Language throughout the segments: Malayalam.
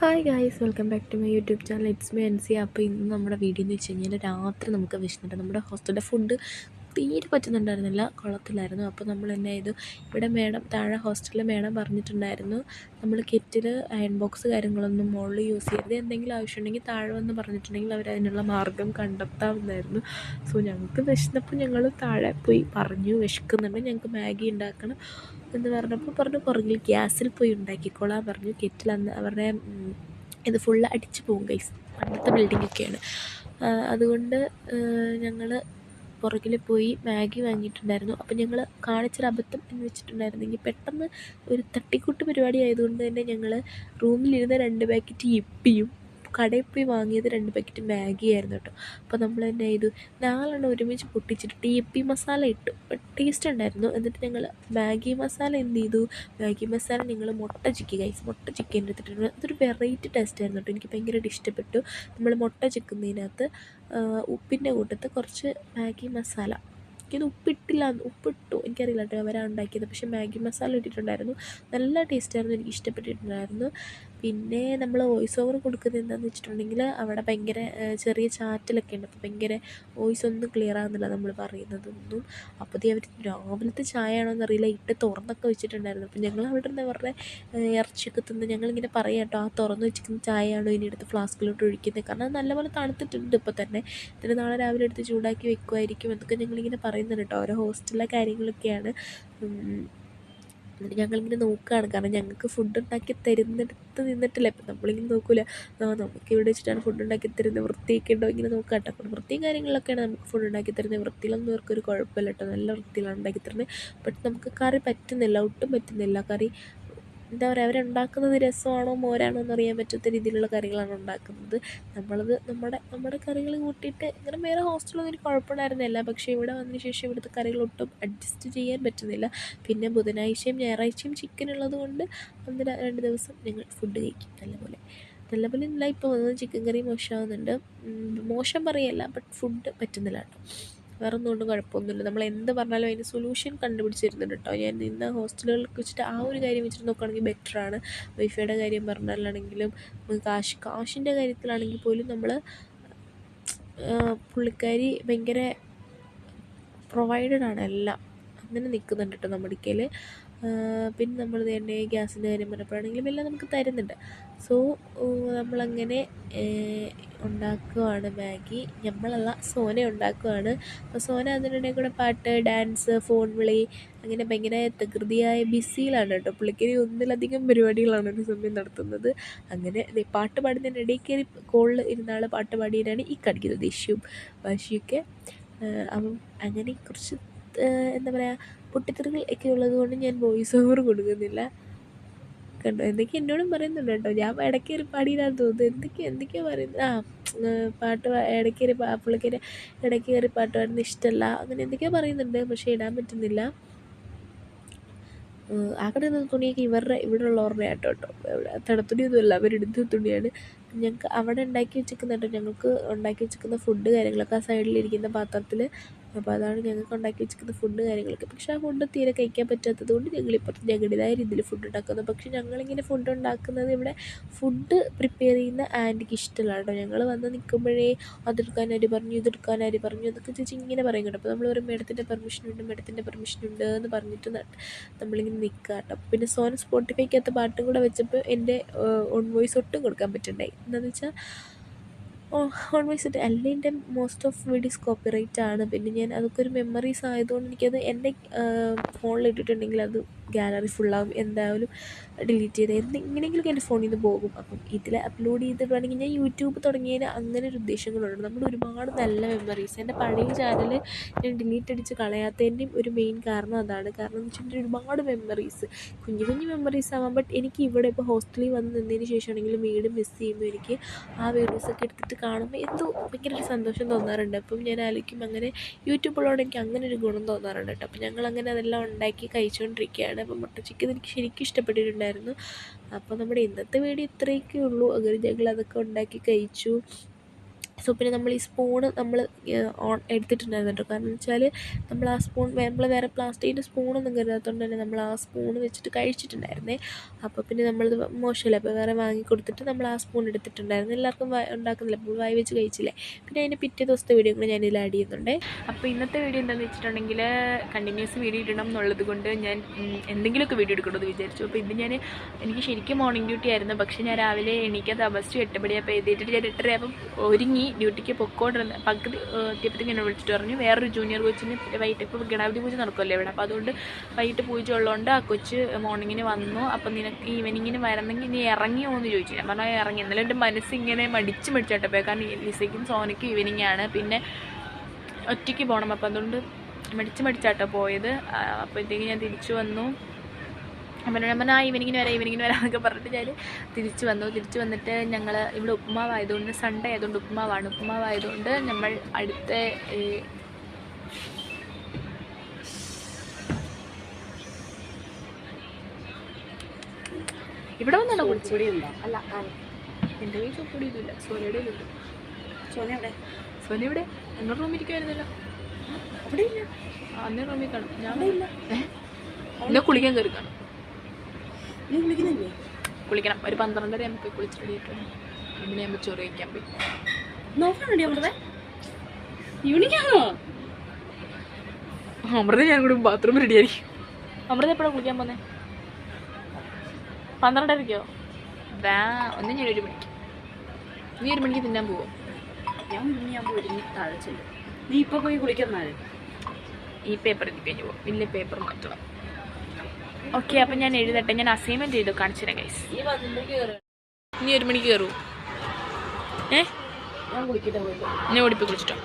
Hi guys welcome back to my YouTube channel it's my N C അപ്പോൾ ഇന്ന് നമ്മുടെ വീഡിയോ എന്ന് വെച്ച് കഴിഞ്ഞാൽ രാത്രി നമുക്ക് വിശന്നിട്ട് നമ്മുടെ ഹോസ്റ്റലിലെ ഫുഡ് തീരെ പറ്റുന്നുണ്ടായിരുന്നില്ല. കുളത്തിലായിരുന്നു അപ്പോൾ നമ്മൾ എന്നാ ചെയ്തു ഇവിടെ മേഡം താഴെ ഹോസ്റ്റലിൽ മേഡം പറഞ്ഞിട്ടുണ്ടായിരുന്നു. നമ്മൾ കിറ്റിൽ അയൺ ബോക്സ് കാര്യങ്ങളൊന്നും മുകളിൽ യൂസ് ചെയ്യരുത്. എന്തെങ്കിലും ആവശ്യമുണ്ടെങ്കിൽ താഴെ വന്ന് പറഞ്ഞിട്ടുണ്ടെങ്കിൽ അവർ അതിനുള്ള മാർഗം കണ്ടെത്താമെന്നായിരുന്നു സോ ഞങ്ങൾക്ക് വിശന്നപ്പോൾ ഞങ്ങൾ താഴെ പോയി പറഞ്ഞു വിശക്കുന്നുണ്ട്. ഞങ്ങൾക്ക് മാഗി ഉണ്ടാക്കണം എന്ന് പറഞ്ഞപ്പോൾ പറഞ്ഞു പുറകിൽ ഗ്യാസിൽ പോയി ഉണ്ടാക്കിക്കോളാൻ പറഞ്ഞു. കെറ്റിൽ അന്ന് അവരുടെ ഇത് ഫുള്ള് അടിച്ചു പോകും ഗൈസ് പണ്ടത്തെ ബിൽഡിംഗ് ഒക്കെയാണ്. അതുകൊണ്ട് ഞങ്ങൾ പുറകിൽ പോയി മാഗി വാങ്ങിയിട്ടുണ്ടായിരുന്നു. അപ്പോൾ ഞങ്ങൾ കാണിച്ചൊരു അബദ്ധം എന്ന് വെച്ചിട്ടുണ്ടായിരുന്നെങ്കിൽ പെട്ടെന്ന് ഒരു തട്ടിക്കൂട്ട് പരിപാടി ആയതുകൊണ്ട് തന്നെ ഞങ്ങൾ റൂമിലിരുന്ന രണ്ട് പാക്കറ്റ് ഇപ്പിയും കടയിൽ പോയി വാങ്ങിയത് രണ്ട് പാക്കറ്റ് മാഗി ആയിരുന്നു കേട്ടോ. അപ്പോൾ നമ്മൾ തന്നെ ചെയ്തു നാലെണ്ണം ഒരുമിച്ച് പൊട്ടിച്ചിട്ട് ടി പി മസാല ഇട്ടു. ടേസ്റ്റ് ഉണ്ടായിരുന്നു. എന്നിട്ട് ഞങ്ങൾ മാഗി മസാല എന്ത് ചെയ്തു? മാഗി മസാല ഞങ്ങൾ മുട്ട ചിക്കി കൈസ് മുട്ട ചിക്കൻ എടുത്തിട്ടുണ്ട് അതൊരു വെറൈറ്റി ടേസ്റ്റ് ആയിരുന്നു കേട്ടോ. എനിക്ക് ഭയങ്കരമായിട്ട് ഇഷ്ടപ്പെട്ടു. നമ്മൾ മുട്ട ചിക്കുന്നതിനകത്ത് ഉപ്പിന്റെ കൂട്ടത്ത് കുറച്ച് മാഗി മസാല എനിക്കത് ഉപ്പിട്ടില്ല ഉപ്പിട്ടു. എനിക്കറിയില്ല കേട്ടോ അവരാണ് ഉണ്ടാക്കിയത്. പക്ഷെ മാഗി മസാല ഇട്ടിട്ടുണ്ടായിരുന്നു. നല്ല ടേസ്റ്റായിരുന്നു എനിക്ക് ഇഷ്ടപ്പെട്ടിട്ടുണ്ടായിരുന്നു. പിന്നെ നമ്മൾ വോയിസ് ഓവർ കൊടുക്കുന്നത് എന്താണെന്ന് വെച്ചിട്ടുണ്ടെങ്കിൽ അവിടെ ഭയങ്കര ചെറിയ ചാറ്റലൊക്കെ ഉണ്ട്. അപ്പോൾ ഭയങ്കര വോയിസ് ഒന്നും ക്ലിയർ ആകുന്നില്ല നമ്മൾ പറയുന്നതൊന്നും. അപ്പോൾ അവർ രാവിലത്തെ ചായ ആണോ എന്നറിയില്ല ഇട്ട് തുറന്നൊക്കെ വെച്ചിട്ടുണ്ടായിരുന്നു. അപ്പോൾ ഞങ്ങൾ അവിടെ നിന്ന് അവരുടെ ഇറച്ചിയൊക്കെ തിന്ന് ഞങ്ങളിങ്ങനെ പറയാം കേട്ടോ. ആ തുറന്ന് വെച്ചിരിക്കുന്ന ചായയാണോ ഇനി എടുത്ത് ഫ്ലാസ്കിലോട്ട് ഒഴിക്കുന്നത് കാരണം അത് നല്ലപോലെ തണുത്തിട്ടുണ്ട് ഇപ്പോൾ തന്നെ. ഇതിന് നാളെ രാവിലെ എടുത്ത് ചൂടാക്കി വെക്കുമായിരിക്കും എന്നൊക്കെ ഞങ്ങളിങ്ങനെ പറയുന്നുണ്ട് കേട്ടോ. ഓരോ ഹോസ്റ്റലിലെ കാര്യങ്ങളൊക്കെയാണ്. എന്നിട്ട് ഞങ്ങളിങ്ങനെ നോക്കുകയാണ് കാരണം ഞങ്ങൾക്ക് ഫുഡ് ഉണ്ടാക്കി തരുന്നിടത്ത് നിന്നിട്ടില്ല. ഇപ്പം നമ്മളിങ്ങനെ നോക്കില്ല നമുക്ക് ഇവിടെ വെച്ചിട്ടാണ് ഫുഡ് ഉണ്ടാക്കി തരുന്നത്. വൃത്തിയൊക്കെ ഉണ്ടോ ഇങ്ങനെ നോക്കുക കേട്ടോ. അപ്പോൾ വൃത്തിയും കാര്യങ്ങളൊക്കെയാണ് നമുക്ക് ഫുഡ് ഉണ്ടാക്കി തരുന്നത്. വൃത്തിയിലൊന്നും ഇവർക്കൊരു കുഴപ്പമില്ല കേട്ടോ. നല്ല വൃത്തിയിലാണ് ഉണ്ടാക്കി തരുന്നത്. ബട്ട് നമുക്ക് കറി പറ്റുന്നില്ല. ഒട്ടും പറ്റുന്നില്ല. കറി എന്താ പറയുക അവരുണ്ടാക്കുന്നത് രസമാണോ മോരാണോ എന്നറിയാൻ പറ്റാത്ത രീതിയിലുള്ള കറികളാണ് ഉണ്ടാക്കുന്നത്. നമ്മളത് നമ്മുടെ നമ്മുടെ കറികൾ കൂട്ടിയിട്ട് ഇങ്ങനെ വേറെ ഹോസ്റ്റലൊന്നും എനിക്ക് കുഴപ്പമുണ്ടായിരുന്നില്ല. പക്ഷേ ഇവിടെ വന്നതിന് ശേഷം ഇവിടുത്തെ കറികൾ ഒട്ടും അഡ്ജസ്റ്റ് ചെയ്യാൻ പറ്റുന്നില്ല. പിന്നെ ബുധനാഴ്ചയും ഞായറാഴ്ചയും ചിക്കൻ ഉള്ളത് കൊണ്ട് അന്ന് രണ്ട് ദിവസം ഞങ്ങൾ ഫുഡ് കഴിക്കും. നല്ലപോലെ നല്ലപോലെ ഇല്ല ഇപ്പോൾ വന്നത് ചിക്കൻ കറി മോശമാകുന്നുണ്ട് മോശം പറയല്ല ബട്ട് ഫുഡ് പറ്റുന്നില്ല കേട്ടോ. വേറെ ഒന്നുകൊണ്ടും കുഴപ്പമൊന്നുമില്ല. നമ്മൾ എന്ത് പറഞ്ഞാലും അതിന് സൊല്യൂഷൻ കണ്ടുപിടിച്ചിരുന്നുണ്ട് കേട്ടോ. ഞാൻ നിന്ന ഹോസ്റ്റലുകളിൽ വെച്ചിട്ട് ആ ഒരു കാര്യം വെച്ചിട്ട് നോക്കുകയാണെങ്കിൽ ബെറ്ററാണ് വൈഫൈയുടെ കാര്യം പറഞ്ഞാലാണെങ്കിലും നമുക്ക് കാശ് കാശിന്റെ കാര്യത്തിലാണെങ്കിൽ പോലും നമ്മൾ പുള്ളിക്കാരി ഭയങ്കര പ്രൊവൈഡഡ് ആണ് എല്ലാം. അങ്ങനെ നിൽക്കുന്നുണ്ട് കേട്ടോ നമ്മുടെ പിന്നെ നമ്മൾ തന്നെ ഗ്യാസിന്റെ കാര്യം പറഞ്ഞപ്പോഴാണെങ്കിലും എല്ലാം നമുക്ക് തരുന്നുണ്ട്. സോ നമ്മളങ്ങനെ ഉണ്ടാക്കുവാണ് മാഗി. നമ്മളല്ല സോന ഉണ്ടാക്കുവാണ്. അപ്പോൾ സോന അതിനിടയിൽ കൂടെ പാട്ട് ഡാൻസ് ഫോൺ വിളി അങ്ങനെ ഭയങ്കര തകൃതിയായ ബിസിയിലാണ് കേട്ടോ. പുള്ളിക്കരി ഒന്നിലധികം പരിപാടികളാണ് ഒരു സമയം നടത്തുന്നത്. അങ്ങനെ പാട്ട് പാടുന്നതിന് ഇടയിൽ കോളിൽ ഇരുന്നാൾ പാട്ട് പാടിയിട്ടാണ് ഈ കടിക്കുന്നത് ദേഷ്യവും വാശിയൊക്കെ അപ്പം അങ്ങനെ കുറച്ച് എന്താ പറയുക പൊട്ടിത്തെറികൾ ഒക്കെ ഉള്ളത് കൊണ്ട് ഞാൻ വോയിസ് ഓവർ കൊടുക്കുന്നില്ല. കണ്ടോ? എന്തൊക്കെ എന്നോടും പറയുന്നുണ്ട് കേട്ടോ. ഞാൻ ഇടയ്ക്ക് കയറി പാടിയില്ലാന്ന് തോന്നുന്നു. എന്തൊക്കെയോ പറയുന്നത് ആ പാട്ട് ഇടയ്ക്ക് ഒരു പുള്ളിക്കാരി ഇടയ്ക്ക് കയറി പാട്ട് പാടുന്ന ഇഷ്ടമല്ല അങ്ങനെ എന്തൊക്കെയോ പറയുന്നുണ്ട് പക്ഷേ ഇടാൻ പറ്റുന്നില്ല. ആ നിന്ന് തുണിയൊക്കെ ഇവരുടെ ഇവിടെ ഉള്ളവരുടെ ആട്ടോ കേട്ടോ തണുത്തുണിയൊന്നുമല്ല അവരെടുത്ത തുണിയാണ്. ഞങ്ങൾക്ക് അവിടെ ഉണ്ടാക്കി വെച്ചിരിക്കുന്ന കേട്ടോ ഞങ്ങൾക്ക് ഉണ്ടാക്കി വെച്ചിരിക്കുന്ന ഫുഡ് കാര്യങ്ങളൊക്കെ ആ സൈഡിലിരിക്കുന്ന പാത്രത്തിൽ അപ്പോൾ അതാണ് ഞങ്ങൾക്ക് ഉണ്ടാക്കി വെച്ചിരിക്കുന്ന ഫുഡ് കാര്യങ്ങളൊക്കെ. പക്ഷേ ആ ഫുഡ് തീരെ കഴിക്കാൻ പറ്റാത്തത് കൊണ്ട് ഞങ്ങൾ ഇപ്പുറത്ത് ഞങ്ങളുടേതായ രീതിയിൽ ഫുഡ് ഉണ്ടാക്കുന്നു. പക്ഷേ ഞങ്ങളിങ്ങനെ ഫുഡ് ഉണ്ടാക്കുന്നത് ഇവിടെ ഫുഡ് പ്രിപ്പയർ ചെയ്യുന്ന ആന്റിക്ക് ഇഷ്ടമല്ല കേട്ടോ. ഞങ്ങൾ വന്ന് നിൽക്കുമ്പോഴേ അതെടുക്കാൻ പറഞ്ഞു ഇതെടുക്കാൻ പറഞ്ഞു അതൊക്കെ ചോദിച്ചാൽ ഇങ്ങനെ പറയും കേട്ടോ. അപ്പോൾ നമ്മൾ ഒരു മേഡത്തിന്റെ പെർമിഷൻ ഉണ്ട് മേഡത്തിന്റെ പെർമിഷൻ ഉണ്ട് എന്ന് പറഞ്ഞിട്ട് നമ്മളിങ്ങനെ നിൽക്കുക കേട്ടോ. പിന്നെ സോൺ സ്പോട്ടിഫൈക്കകത്ത് പാട്ടും കൂടെ വെച്ചപ്പോൾ എന്റെ ഓൺ വോയിസ് ഒട്ടും കൊടുക്കാൻ പറ്റുന്നുണ്ടായി എന്താണെന്ന് വെച്ചാൽ ഓൺ വോയിസ് ഇട്ട് അല്ലെങ്കിൽ എന്റെ മോസ്റ്റ് ഓഫ് വീഡിയോസ് കോപ്പിറൈറ്റ് ആണ്. പിന്നെ ഞാൻ അതൊക്കെ ഒരു മെമ്മറീസ് ആയതുകൊണ്ട് എനിക്കത് എന്റെ ഫോണിൽ ഇട്ടിട്ടുണ്ടെങ്കിൽ അത് ഗാലറി ഫുള്ളാകും എന്തായാലും ഡിലീറ്റ് ചെയ്ത് എന്ത് എങ്ങനെയെങ്കിലും എന്റെ ഫോണിൽ നിന്ന് പോകും. അപ്പം ഇതിൽ അപ്ലോഡ് ചെയ്തിട്ടുണ്ടെങ്കിൽ ഞാൻ യൂട്യൂബ് തുടങ്ങിയതിന് അങ്ങനെ ഒരു ഉദ്ദേശങ്ങളുണ്ട്. നമ്മൾ ഒരുപാട് നല്ല മെമ്മറീസ് എന്റെ പഴയ ചാനൽ ഞാൻ ഡിലീറ്റ് അടിച്ച് കളയാത്തതിന്റെയും ഒരു മെയിൻ കാരണം അതാണ്. കാരണം എന്ന് വെച്ചിട്ടുണ്ടെങ്കിൽ ഒരുപാട് മെമ്മറീസ് കുഞ്ഞു കുഞ്ഞു മെമ്മറീസ് ആവാം ബട്ട് എനിക്ക് ഇവിടെ ഇപ്പോൾ ഹോസ്റ്റലിൽ വന്ന് നിന്നതിന് ശേഷമാണെങ്കിലും വീട് മിസ് ചെയ്യുമ്പോൾ എനിക്ക് ആ വീഡിയോസൊക്കെ എടുത്തിട്ട് കാണുമ്പോൾ എന്തോ ഭയങ്കര ഒരു സന്തോഷം തോന്നാറുണ്ട്. അപ്പം ഞാൻ ആലോചിക്കും അങ്ങനെ യൂട്യൂബുള്ളതുകൊണ്ട് എനിക്ക് അങ്ങനെ ഒരു ഗുണം തോന്നാറുണ്ട് കേട്ടോ അപ്പം ഞങ്ങൾ അങ്ങനെ അതെല്ലാം ഉണ്ടാക്കി കഴിച്ചുകൊണ്ടിരിക്കുകയാണ് അപ്പം മുട്ട ചിക്കൻ എനിക്ക് ശരിക്കും ഇഷ്ടപ്പെട്ടിട്ടുണ്ടായിരുന്നു. അപ്പോൾ നമ്മുടെ ഇന്നത്തെ വീഡിയോ ഇത്രയൊക്കെ ഉള്ളൂ. അങ്ങനെ ഞങ്ങൾ അതൊക്കെ ഉണ്ടാക്കി കഴിച്ചു. സോ പിന്നെ നമ്മൾ ഈ സ്പൂണ് നമ്മൾ ഓൺ എടുത്തിട്ടുണ്ടായിരുന്നു കാരണം വെച്ചാൽ നമ്മൾ ആ സ്പൂൺ നമ്മൾ വേറെ പ്ലാസ്റ്റിക്കിന്റെ സ്പൂണൊന്നും കരുതാത്തതുകൊണ്ട് തന്നെ നമ്മൾ ആ സ്പൂൺ വെച്ചിട്ട് കഴിച്ചിട്ടുണ്ടായിരുന്നേ. അപ്പോൾ പിന്നെ നമ്മളത് മോശമല്ല? അപ്പോൾ വേറെ വാങ്ങി കൊടുത്തിട്ട് നമ്മൾ ആ സ്പൂൺ എടുത്തിട്ടുണ്ടായിരുന്നു. എല്ലാവർക്കും ഉണ്ടാക്കുന്നില്ല. അപ്പോൾ വായി വെച്ച് കഴിച്ചില്ലേ? പിന്നെ അതിന്റെ പിറ്റേ ദിവസത്തെ വീഡിയോ കൂടെ ഞാനിതിൽ ആഡ് ചെയ്യുന്നുണ്ട്. അപ്പോൾ ഇന്നത്തെ വീഡിയോ എന്താണെന്ന് വെച്ചിട്ടുണ്ടെങ്കിൽ കണ്ടിന്യൂസ് വീഡിയോ ഇടണം എന്നുള്ളത് കൊണ്ട് ഞാൻ എന്തെങ്കിലുമൊക്കെ വീഡിയോ എടുക്കണമെന്ന് വിചാരിച്ചു. അപ്പോൾ ഇത് ഞാൻ എനിക്ക് ശരിക്കും മോർണിംഗ് ഡ്യൂട്ടി ആയിരുന്നു. പക്ഷേ ഞാൻ രാവിലെ എണീക്കാൻ താമസിച്ചു എട്ട് മണിയപ്പോൾ എഴുതിയിട്ട് ഞാൻ എട്ടരയാകുമ്പോൾ ഒരുങ്ങി. ഡ്യൂട്ടിക്ക് പൊക്കോണ്ടിരുന്ന പകുതി എത്തിയപ്പോഴത്തേക്ക് എന്നെ വിളിച്ചിട്ട് പറഞ്ഞു വേറൊരു ജൂനിയർ കൊച്ചിന് വൈകിട്ട് ഇപ്പോൾ ഗണപതി പൂജ നടക്കുമല്ലോ ഇവിടെ? അപ്പോൾ അതുകൊണ്ട് വൈകിട്ട് പൂജ ഉള്ളതുകൊണ്ട് ആ കൊച്ച് മോർണിങ്ങിന് വന്നു. അപ്പം നിനക്ക് ഈവനിങ്ങിന് വരണമെങ്കിൽ നീ ഇറങ്ങിയോ എന്ന് ചോദിച്ചു. ഞാൻ പറഞ്ഞാൽ ഇറങ്ങി. എന്നാലും എന്റെ മനസ്സിങ്ങനെ മടിച്ച് മടിച്ചോട്ടെ പോയി. കാരണം ലിസയ്ക്കും സോനയ്ക്കും ഈവനിങ് ആണ്. പിന്നെ ഒറ്റയ്ക്ക് പോകണം അപ്പം അതുകൊണ്ട് മടിച്ച് മടിച്ചാട്ടോ പോയത്. അപ്പോഴത്തേക്ക് ഞാൻ തിരിച്ചു വന്നു. അപ്പം ഞാൻ പറഞ്ഞാൽ ആ ഈവനിങ്ങിന് വരാം ഈവനിങ്ങിന് വരാം എന്നൊക്കെ പറഞ്ഞിട്ട് ഞാൻ തിരിച്ചു വന്നു. തിരിച്ചു വന്നിട്ട് ഞങ്ങൾ ഇവിടെ ഉപ്പുമാവായതുകൊണ്ട് സൺഡേ ആയതുകൊണ്ട് ഉപ്പുമാവാണ് ഉപ്പുമാവായതുകൊണ്ട് നമ്മൾ അടുത്ത ഇവിടെ വന്നാണോ കുടിച്ചത് പൊടിയുണ്ടോ അല്ല എന്റെ കയ്യിൽ ചുപ്പൊടിയൊന്നുമില്ല സോനയുടെ സോന എവിടെ സോന എവിടെ ഞങ്ങൾ റൂമിൽ ഇരിക്കുമായിരുന്നല്ലോ അവിടെ ഇല്ല അന്നേ റൂമിൽ കാണും. ഞാൻ ഇല്ല എന്നെ കുളിക്കാൻ കയറി കാണും. നീ കുളിക്കുന്നില്ലേ? കുളിക്കണം. ഒരു പന്ത്രണ്ടര നമുക്ക് കുളിച്ച് റെഡി ആയിട്ട് പിന്നെ ആകുമ്പോൾ ചോറ് കഴിക്കാൻ പോയി. നോക്കണോടി അമൃത. യൂണിക്കാണോ? അമൃത ഞാൻ കൂടി ബാത്റൂം റെഡിയായിരിക്കും അമൃത എപ്പോഴാണ് കുളിക്കാൻ പോന്നെ? പന്ത്രണ്ടരയ്ക്കോ വാ ഒന്നും ഞാൻ ഒരു മണിക്ക്. നീ ഒരു മണിക്ക് തിന്നാൻ പോവോ? ഞാൻ ഒരുങ്ങിയാകുമ്പോൾ പോയി താഴെ ചെല്ലും. നീ ഇപ്പൊ പോയി കുളിക്കുന്നാൽ ഈ പേപ്പർ എനിക്ക് കഴിഞ്ഞു പോകും വലിയ പേപ്പർ മാറ്റണം ഓക്കെ അപ്പം ഞാൻ എഴുതട്ടെ. ഞാൻ അസൈൻമെന്റ് ചെയ്തു. കാണിച്ചു തരാം ഗൈസ് നീ ഒരു മണിക്ക് കയറൂ ഏ? ഞാൻ ഓടിപ്പി കുളിച്ചിട്ടോ.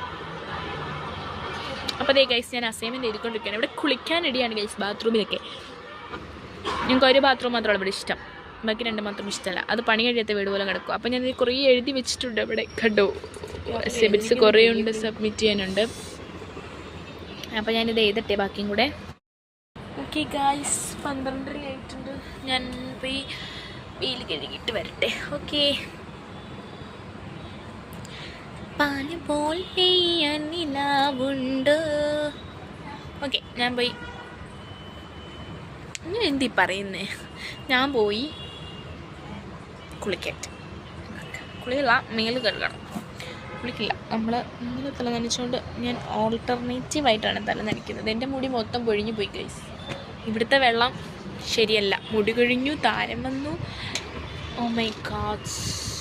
അപ്പോൾ അതേ ഗൈസ് ഞാൻ അസൈൻമെന്റ് എഴുതിക്കൊണ്ടിരിക്കുകയാണ് ഇവിടെ കുളിക്കാൻ റെഡിയാണ് ഗൈസ് ബാത്റൂമിലൊക്കെ ഞങ്ങൾക്ക് ഒരു ബാത്റൂം മാത്രമാണ് ഇവിടെ ഇഷ്ടം. ബാക്കി രണ്ട് മാത്രം ഇഷ്ടമല്ല. അത് പണി കഴിയാത്ത വീട് പോലെ കിടക്കും. അപ്പോൾ ഞാൻ കുറേ എഴുതി വെച്ചിട്ടുണ്ട് ഇവിടെ കണ്ടു? സെബിറ്റ്സ് കുറേ ഉണ്ട് സബ്മിറ്റ് ചെയ്യാനുണ്ട് അപ്പോൾ ഞാനിത് എഴുതട്ടെ ബാക്കിയും കൂടെ? ഓക്കെ ഗായ്സ് പന്ത്രണ്ടര ആയിട്ടുണ്ട് ഞാൻ പോയി വെയിൽ കഴുകിയിട്ട് വരട്ടെ. ഓക്കെ പാൽ പോൽ പെയ്യാൻ നിലാവുണ്ട് ഓക്കെ ഞാൻ പോയി. ഞാൻ എന്തി പറയുന്നേ? ഞാൻ പോയി കുളിക്കട്ടെ കുളിയില്ല മേൽ കഴുകണം. കുളിക്കില്ല. നമ്മൾ ഇങ്ങനെ തല നനച്ചുകൊണ്ട് ഞാൻ ഓൾട്ടർനേറ്റീവ് ആയിട്ടാണ് തല നനയ്ക്കുന്നത് എന്റെ മുടി മൊത്തം പൊഴിഞ്ഞു പോയി ഗൈസ് ഇവിടുത്തെ വെള്ളം ശരിയല്ല. മുടി കൊഴിഞ്ഞു താരം വന്നു. Oh my God's